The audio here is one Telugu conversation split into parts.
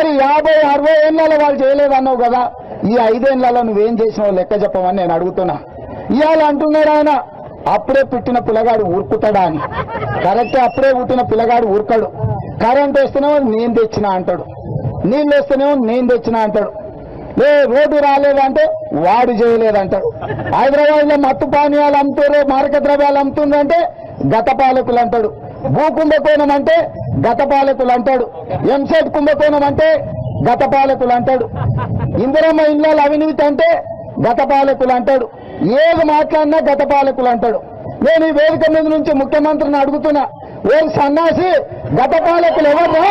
మరి యాభై అరవై ఏళ్ళలో వాళ్ళు చేయలేదన్నావు కదా. ఈ ఐదేళ్ళలో నువ్వేం చేసినావు లెక్క చెప్పమని నేను అడుగుతున్నా. ఇవాళ అంటున్నాడు ఆయన అప్పుడే పుట్టిన పిల్లగాడు ఊరుకుతాడా అని. కరెక్ట్ అప్పుడే పుట్టిన పిల్లగాడు ఊరుకాడు. కరెంట్ వస్తేనేమో నేను తెచ్చినా అంటాడు. నీళ్ళు వస్తేనేమో నేను తెచ్చినా అంటాడు. లే రోడ్డు రాలేదంటే వాడు చేయలేదంటాడు. హైదరాబాద్లో మత్తు పానీయాలు అమ్ముతారు మార్క ద్రవ్యాలు అమ్ముతుందంటే గత పాలకులు అంటాడు. భూకుంభకోణం అంటే గత పాలకులు అంటాడు. ఎంసెట్ కుంభకోణం అంటే గత పాలకులు అంటాడు. ఇందిరమ్మ ఇళ్ళ అవినీతి అంటే గత పాలకులు అంటాడు. ఏది మాట్లాడినా గత పాలకులు అంటాడు. నేను ఈ వేదిక మీద నుంచి ముఖ్యమంత్రిని అడుగుతున్నా. ఏం సన్నాసి గత పాలకులు ఎవర్రా?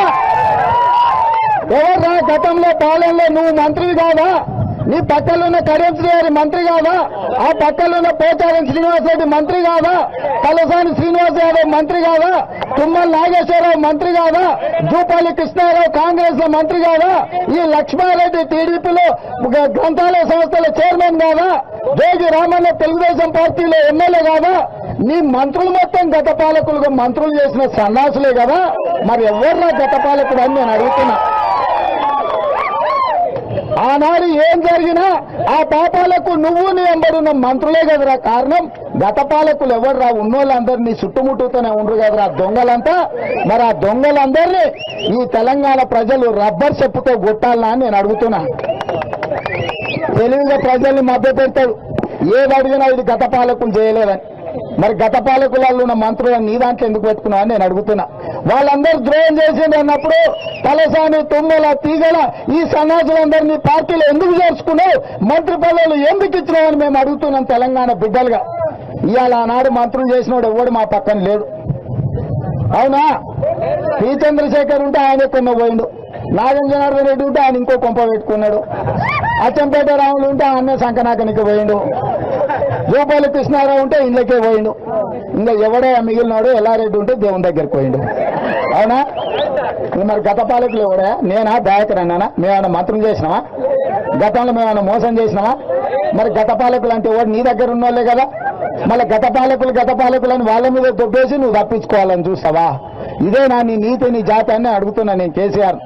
ఎవర్రా? గతంలో పాలనలో నువ్వు మంత్రివి కాదా? నీ పక్కలున్న కరెన్సీ గారి మంత్రి కాదా? ఆ పక్కలున్న పోచారం శ్రీనివాస్ రెడ్డి మంత్రి కాదా? కలసాని శ్రీనివాస్ యాదవ్ మంత్రి కాదా? తుమ్మల నాగేశ్వరరావు మంత్రి కాదా? జూపాలి కృష్ణారావు కాంగ్రెస్లో మంత్రి కాదా? ఈ లక్ష్మారెడ్డి టీడీపీలో గ్రంథాలయ సంస్థల చైర్మన్ కాదా? జోగి రామన్న తెలుగుదేశం పార్టీలో ఎమ్మెల్యే కాదా? నీ మంత్రులు మొత్తం గత పాలకులుగా మంత్రులు చేసిన సన్నాసులే కదా? మరి ఎవర్రా గత పాలకుడు అని నేను అడుగుతున్నా. ఆనాడు ఏం జరిగినా ఆ పాపాలకు నువ్వు నీ ఎంబడున్న మంత్రులే కదరా. కారణం గత పాలకులు ఎవర్రా ఉన్నోళ్ళందరూ నీ చుట్టుముట్టుతూనే ఉండరు కదరా దొంగలంతా. మరి ఆ దొంగలందరినీ ఈ తెలంగాణ ప్రజలు రబ్బర్ చెప్పుతో కొట్టాలనా నేను అడుగుతున్నా. తెలివిగా ప్రజల్ని మభ్య పెడతాడు ఏది అడిగినా ఇది గత పాలకులు చేయలేదని. మరి గత పాలకులలో ఉన్న మంత్రులను నీ దాంట్లో ఎందుకు పెట్టుకున్నావు అని నేను అడుగుతున్నా. వాళ్ళందరూ ద్రోహం చేసింది అన్నప్పుడు తలసాని తుమ్మల తీగల ఈ సన్నాసులందరినీ పార్టీలో ఎందుకు చేర్చుకున్నావు? మంత్రి పదవులు ఎందుకు ఇచ్చినావు అని మేము అడుగుతున్నాం తెలంగాణ బిడ్డలుగా. ఇవాళ ఆనాడు మంత్రులు చేసినోడు ఎవడు మా పక్కన లేడు. అవునా? పి. చంద్రశేఖర్ ఉంటే ఆయన కొన్న పోయిండు నాగేంద్రనాథ్ రెడ్డి ఉంటే ఆయన ఇంకో కొంప పెట్టుకున్నాడు. అచ్చంపేట రాములు ఉంటే ఆయన సంకనాకనికి పోయిండు. రూపాయలు కృష్ణారావు ఉంటే ఇళ్ళకే పోయిండు. ఇంకా ఎవడే మిగిలినాడు ఎల్లారెడ్డి ఉంటే దేవుని దగ్గరికి పోయిండు. అవునా? మరి గత పాలకులు ఎవడా నేనా? గాయకుడు అన్నానా? మేమన్నా మంత్రం చేసినావా గతంలో మేమైనా మోసం చేసినావా మరి గత పాలకులు అంటే ఎవడు? నీ దగ్గర ఉన్నోళ్ళే కదా. మళ్ళీ గత పాలకులు గత పాలకులు అని వాళ్ళ మీద దొబ్బేసి నువ్వు తప్పించుకోవాలని చూస్తావా? ఇదే నా నీ నీతి నీ జాతి అని అడుగుతున్నా నేను కేసీఆర్